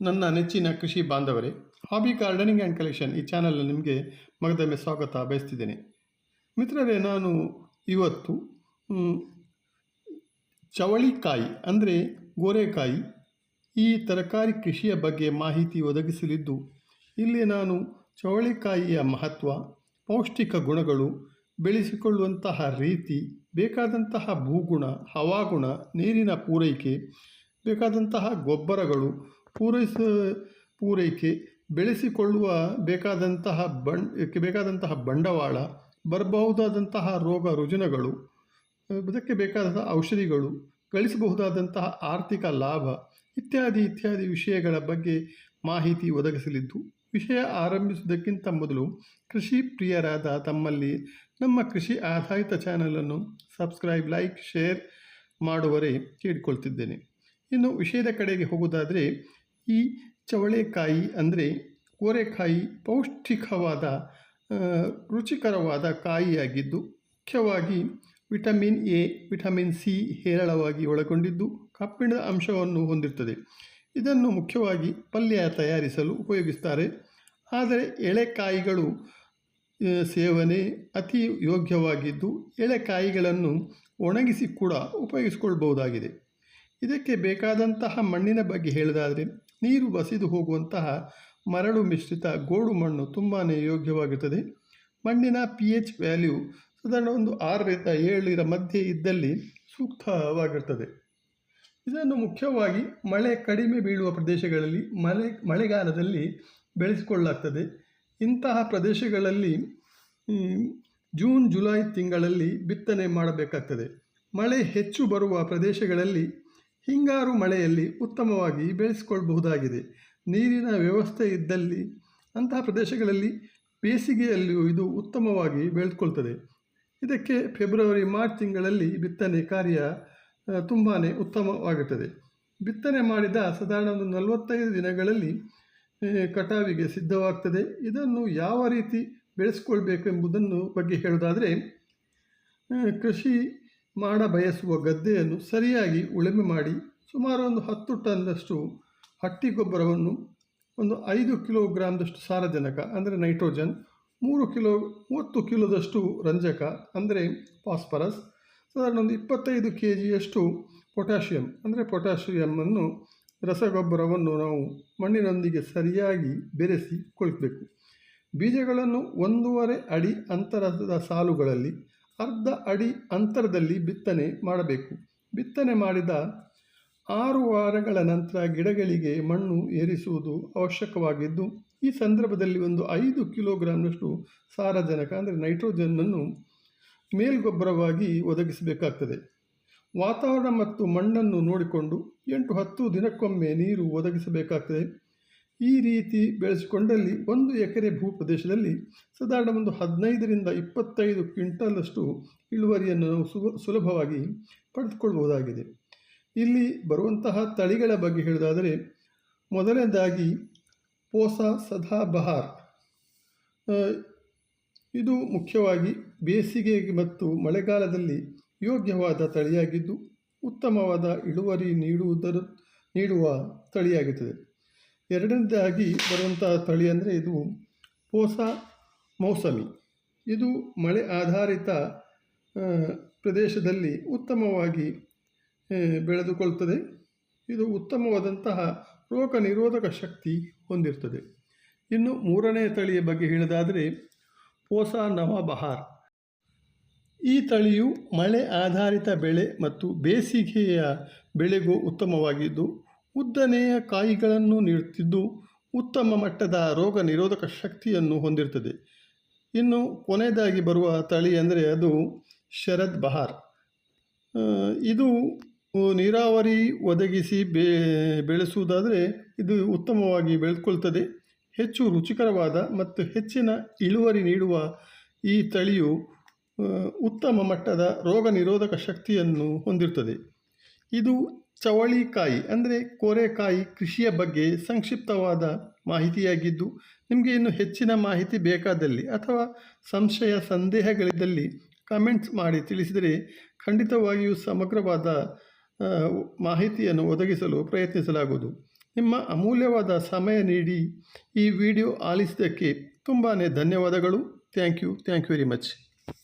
ನನ್ನ ನೆಚ್ಚಿನ ಕೃಷಿ ಬಾಂಧವರೇ ಹಾಬಿ ಗಾರ್ಡನಿಂಗ್ ಆ್ಯಂಡ್ ಕಲೆಕ್ಷನ್ ಈ ಚಾನಲ್ನ ನಿಮಗೆ ಮಗದೊಮ್ಮೆ ಸ್ವಾಗತ ಬಯಸ್ತಿದ್ದೇನೆ. ಮಿತ್ರರೇ, ನಾನು ಇವತ್ತು ಚವಳಿಕಾಯಿ ಅಂದರೆ ಗೋರೆಕಾಯಿ ಈ ತರಕಾರಿ ಕೃಷಿಯ ಬಗ್ಗೆ ಮಾಹಿತಿ ಒದಗಿಸಲಿದ್ದು, ಇಲ್ಲಿ ನಾನು ಚವಳಿಕಾಯಿಯ ಮಹತ್ವ, ಪೌಷ್ಟಿಕ ಗುಣಗಳು, ಬೆಳೆಸಿಕೊಳ್ಳುವಂತಹ ರೀತಿ, ಬೇಕಾದಂತಹ ಭೂಗುಣ, ಹವಾಗುಣ, ನೀರಿನ ಪೂರೈಕೆ, ಬೇಕಾದಂತಹ ಗೊಬ್ಬರಗಳು ಪೂರೈಸ, ಪೂರೈಕೆ, ಬೆಳೆಸಿಕೊಳ್ಳುವ ಬೇಕಾದಂತಹ ಇದಕ್ಕೆ ಬೇಕಾದಂತಹ ಬಂಡವಾಳ, ಬರಬಹುದಾದಂತಹ ರೋಗ ರುಜಿನಗಳು, ಅದಕ್ಕೆ ಬೇಕಾದಂತಹ ಔಷಧಿಗಳು, ಗಳಿಸಬಹುದಾದಂತಹ ಆರ್ಥಿಕ ಲಾಭ ಇತ್ಯಾದಿ ಇತ್ಯಾದಿ ವಿಷಯಗಳ ಬಗ್ಗೆ ಮಾಹಿತಿ ಒದಗಿಸಲಿದ್ದು, ವಿಷಯ ಆರಂಭಿಸುವುದಕ್ಕಿಂತ ಮೊದಲು ಕೃಷಿ ಪ್ರಿಯರಾದ ತಮ್ಮಲ್ಲಿ ನಮ್ಮ ಕೃಷಿ ಆಧಾರಿತ ಚಾನಲನ್ನು ಸಬ್ಸ್ಕ್ರೈಬ್, ಲೈಕ್, ಶೇರ್ ಮಾಡುವರೆ ಕೇಳಿಕೊಳ್ತಿದ್ದೇನೆ. ಇನ್ನು ವಿಷಯದ ಕಡೆಗೆ ಹೋಗುವುದಾದರೆ ಈ ಚವಳೆಕಾಯಿ ಅಂದರೆ ಕೋರೆಕಾಯಿ ಪೌಷ್ಟಿಕವಾದ ರುಚಿಕರವಾದ ಕಾಯಿಯಾಗಿದ್ದು, ಮುಖ್ಯವಾಗಿ ವಿಟಮಿನ್ ಎ, ವಿಟಮಿನ್ ಸಿ ಹೇರಳವಾಗಿ ಒಳಗೊಂಡಿದ್ದು ಕಬ್ಬಿಣದ ಅಂಶವನ್ನು ಹೊಂದಿರುತ್ತದೆ ಇದನ್ನು ಮುಖ್ಯವಾಗಿ ಪಲ್ಯ ತಯಾರಿಸಲು ಉಪಯೋಗಿಸ್ತಾರೆ. ಆದರೆ ಎಳೆಕಾಯಿಗಳು ಸೇವನೆ ಅತಿ ಯೋಗ್ಯವಾಗಿದ್ದು ಎಳೆಕಾಯಿಗಳನ್ನು ಒಣಗಿಸಿ ಕೂಡ ಉಪಯೋಗಿಸಿಕೊಳ್ಬಹುದಾಗಿದೆ. ಇದಕ್ಕೆ ಬೇಕಾದಂತಹ ಮಣ್ಣಿನ ಬಗ್ಗೆ ಹೇಳೋದಾದರೆ ನೀರು ಬಸಿದು ಹೋಗುವಂತಹ ಮರಳು ಮಿಶ್ರಿತ ಗೋಡು ಮಣ್ಣು ತುಂಬಾ ಯೋಗ್ಯವಾಗಿರುತ್ತದೆ ಮಣ್ಣಿನ ಪಿ ಎಚ್ ವ್ಯಾಲ್ಯೂ ಸಾಧಾರಣ ಒಂದು ಆರರಿಂದ ಏಳರ ಮಧ್ಯೆ ಇದ್ದಲ್ಲಿ ಸೂಕ್ತವಾಗಿರ್ತದೆ. ಇದನ್ನು ಮುಖ್ಯವಾಗಿ ಮಳೆ ಕಡಿಮೆ ಬೀಳುವ ಪ್ರದೇಶಗಳಲ್ಲಿ ಮಳೆ, ಮಳೆಗಾಲದಲ್ಲಿ ಬೆಳೆಸಿಕೊಳ್ಳಲಾಗ್ತದೆ. ಇಂತಹ ಪ್ರದೇಶಗಳಲ್ಲಿ ಜೂನ್, ಜುಲೈ ತಿಂಗಳಲ್ಲಿ ಬಿತ್ತನೆ ಮಾಡಬೇಕಾಗ್ತದೆ. ಮಳೆ ಹೆಚ್ಚು ಬರುವ ಪ್ರದೇಶಗಳಲ್ಲಿ ಹಿಂಗಾರು ಮಳೆಯಲ್ಲಿ ಉತ್ತಮವಾಗಿ ಬೆಳೆಸಿಕೊಳ್ಳಬಹುದಾಗಿದೆ ನೀರಿನ ವ್ಯವಸ್ಥೆ ಇದ್ದಲ್ಲಿ ಅಂತಹ ಪ್ರದೇಶಗಳಲ್ಲಿ ಬೇಸಿಗೆಯಲ್ಲಿಯೂ ಇದು ಉತ್ತಮವಾಗಿ ಬೆಳೆದುಕೊಳ್ತದೆ. ಇದಕ್ಕೆ ಫೆಬ್ರವರಿ, ಮಾರ್ಚ್ ತಿಂಗಳಲ್ಲಿ ಬಿತ್ತನೆ ಕಾರ್ಯ ತುಂಬಾ ಉತ್ತಮವಾಗುತ್ತದೆ. ಬಿತ್ತನೆ ಮಾಡಿದ ಸಾಧಾರಣ ಒಂದು ನಲವತ್ತೈದು ದಿನಗಳಲ್ಲಿ ಕಟಾವಿಗೆ ಸಿದ್ಧವಾಗ್ತದೆ. ಇದನ್ನು ಯಾವ ರೀತಿ ಬೆಳೆಸ್ಕೊಳ್ಬೇಕು ಎಂಬುದನ್ನು ಬಗ್ಗೆ ಹೇಳೋದಾದರೆ ಕೃಷಿ ಮಾಡ ಬಯಸುವ ಗದ್ದೆಯನ್ನು ಸರಿಯಾಗಿ ಉಳುಮೆ ಮಾಡಿ ಸುಮಾರು ಒಂದು ಹತ್ತು ಟನ್ನಷ್ಟು ಹಟ್ಟಿ ಗೊಬ್ಬರವನ್ನು ಒಂದು ಐದು ಕಿಲೋಗ್ರಾಮ್ದಷ್ಟು ಸಾರಜನಕ, ಅಂದರೆ ನೈಟ್ರೋಜನ್, ಮೂರು ಕಿಲೋ, ಮೂವತ್ತು ಕಿಲೋದಷ್ಟು ರಂಜಕ, ಅಂದರೆ ಫಾಸ್ಫರಸ್, ಸಾಧಾರಣ ಒಂದು ಇಪ್ಪತ್ತೈದು ಕೆ ಜಿಯಷ್ಟು ಪೊಟ್ಯಾಷಿಯಂ, ಅಂದರೆ ಪೊಟ್ಯಾಷಿಯಮನ್ನು ರಸಗೊಬ್ಬರವನ್ನು ನಾವು ಮಣ್ಣಿನೊಂದಿಗೆ ಸರಿಯಾಗಿ ಬೆರೆಸಿ ಕೊಳ್ಬೇಕು ಬೀಜಗಳನ್ನು ಒಂದೂವರೆ ಅಡಿ ಅಂತರದ ಸಾಲುಗಳಲ್ಲಿ ಅರ್ಧ ಅಡಿ ಅಂತರದಲ್ಲಿ ಬಿತ್ತನೆ ಮಾಡಬೇಕು. ಬಿತ್ತನೆ ಮಾಡಿದ ಆರು ವಾರಗಳ ನಂತರ ಗಿಡಗಳಿಗೆ ಮಣ್ಣು ಏರಿಸುವುದು ಅವಶ್ಯಕವಾಗಿದ್ದು, ಈ ಸಂದರ್ಭದಲ್ಲಿ ಒಂದು ಐದು ಕಿಲೋಗ್ರಾಂನಷ್ಟು ಸಾರಜನಕ, ಅಂದರೆ ನೈಟ್ರೋಜನ್ನನ್ನು ಮೇಲ್ಗೊಬ್ಬರವಾಗಿ ಒದಗಿಸಬೇಕಾಗ್ತದೆ. ವಾತಾವರಣ ಮತ್ತು ಮಣ್ಣನ್ನು ನೋಡಿಕೊಂಡು ಎಂಟು ಹತ್ತು ದಿನಕ್ಕೊಮ್ಮೆ ನೀರು ಒದಗಿಸಬೇಕಾಗ್ತದೆ. ಈ ರೀತಿ ಬೆಳೆಸಿಕೊಂಡಲ್ಲಿ ಒಂದು ಎಕರೆ ಭೂ ಪ್ರದೇಶದಲ್ಲಿ ಸಾಧಾರಣ ಒಂದು ಹದಿನೈದರಿಂದ ಇಪ್ಪತ್ತೈದು ಕ್ವಿಂಟಲಷ್ಟು ಇಳುವರಿಯನ್ನು ನಾವು ಸುಲ ಸುಲಭವಾಗಿ ಪಡೆದುಕೊಳ್ಳಬಹುದಾಗಿದೆ. ಇಲ್ಲಿ ಬರುವಂತಹ ತಳಿಗಳ ಬಗ್ಗೆ ಹೇಳೋದಾದರೆ ಮೊದಲನೇದಾಗಿ ಪೋಸಾ ಸದಾಬಹಾರ್ ಇದು ಮುಖ್ಯವಾಗಿ ಬೇಸಿಗೆ ಮತ್ತು ಮಳೆಗಾಲದಲ್ಲಿ ಯೋಗ್ಯವಾದ ತಳಿಯಾಗಿದ್ದು, ಉತ್ತಮವಾದ ಇಳುವರಿ ನೀಡುವುದರ, ನೀಡುವ ತಳಿಯಾಗುತ್ತದೆ ಎರಡನೇದಾಗಿ ಬರುವಂತಹ ತಳಿ ಅಂದರೆ ಇದು ಪೋಸಾ ಮೌಸಮಿ. ಇದು ಮಳೆ ಆಧಾರಿತ ಪ್ರದೇಶದಲ್ಲಿ ಉತ್ತಮವಾಗಿ ಬೆಳೆದುಕೊಳ್ತದೆ. ಇದು ಉತ್ತಮವಾದಂತಹ ರೋಗ ನಿರೋಧಕ ಶಕ್ತಿ ಹೊಂದಿರ್ತದೆ. ಇನ್ನು ಮೂರನೇ ತಳಿಯ ಬಗ್ಗೆ ಹೇಳೋದಾದರೆ ಪೋಸಾ ನವಬಹಾರ್. ಈ ತಳಿಯು ಮಳೆ ಆಧಾರಿತ ಬೆಳೆ ಮತ್ತು ಬೇಸಿಗೆಯ ಬೆಳೆಗೂ ಉತ್ತಮವಾಗಿದ್ದು ಉದ್ದನೆಯ ಕಾಯಿಗಳನ್ನು ನೀಡುತ್ತಿದ್ದು ಉತ್ತಮ ಮಟ್ಟದ ರೋಗ ನಿರೋಧಕ ಶಕ್ತಿಯನ್ನು ಹೊಂದಿರುತ್ತದೆ. ಇನ್ನು ಕೊನೆಯದಾಗಿ ಬರುವ ತಳಿ ಅಂದರೆ ಅದು ಶರದ್ ಬಹಾರ್. ಇದು ನೀರಾವರಿ ಒದಗಿಸಿ ಬೆ, ಬೆಳೆಸುವುದಾದರೆ ಇದು ಉತ್ತಮವಾಗಿ ಬೆಳೆದುಕೊಳ್ತದೆ. ಹೆಚ್ಚು ರುಚಿಕರವಾದ ಮತ್ತು ಹೆಚ್ಚಿನ ಇಳುವರಿ ನೀಡುವ ಈ ತಳಿಯು ಉತ್ತಮ ಮಟ್ಟದ ರೋಗ ನಿರೋಧಕ ಶಕ್ತಿಯನ್ನು ಹೊಂದಿರುತ್ತದೆ. ಇದು ಚವಳಿಕಾಯಿ, ಅಂದರೆ ಕೋರೆಕಾಯಿ ಕೃಷಿಯ ಬಗ್ಗೆ ಸಂಕ್ಷಿಪ್ತವಾದ ಮಾಹಿತಿಯಾಗಿದ್ದು, ನಿಮಗೆ ಇನ್ನು ಹೆಚ್ಚಿನ ಮಾಹಿತಿ ಬೇಕಾದಲ್ಲಿ ಅಥವಾ ಸಂಶಯ ಸಂದೇಹಗಳಿದ್ದಲ್ಲಿ ಕಮೆಂಟ್ಸ್ ಮಾಡಿ ತಿಳಿಸಿದರೆ ಖಂಡಿತವಾಗಿಯೂ ಸಮಗ್ರವಾದ ಮಾಹಿತಿಯನ್ನು ಒದಗಿಸಲು ಪ್ರಯತ್ನಿಸಲಾಗುವುದು. ನಿಮ್ಮ ಅಮೂಲ್ಯವಾದ ಸಮಯ ನೀಡಿ ಈ ವಿಡಿಯೋ ಆಲಿಸಿದ್ದಕ್ಕೆ ತುಂಬಾ ಧನ್ಯವಾದಗಳು. Thank you. Thank you very much.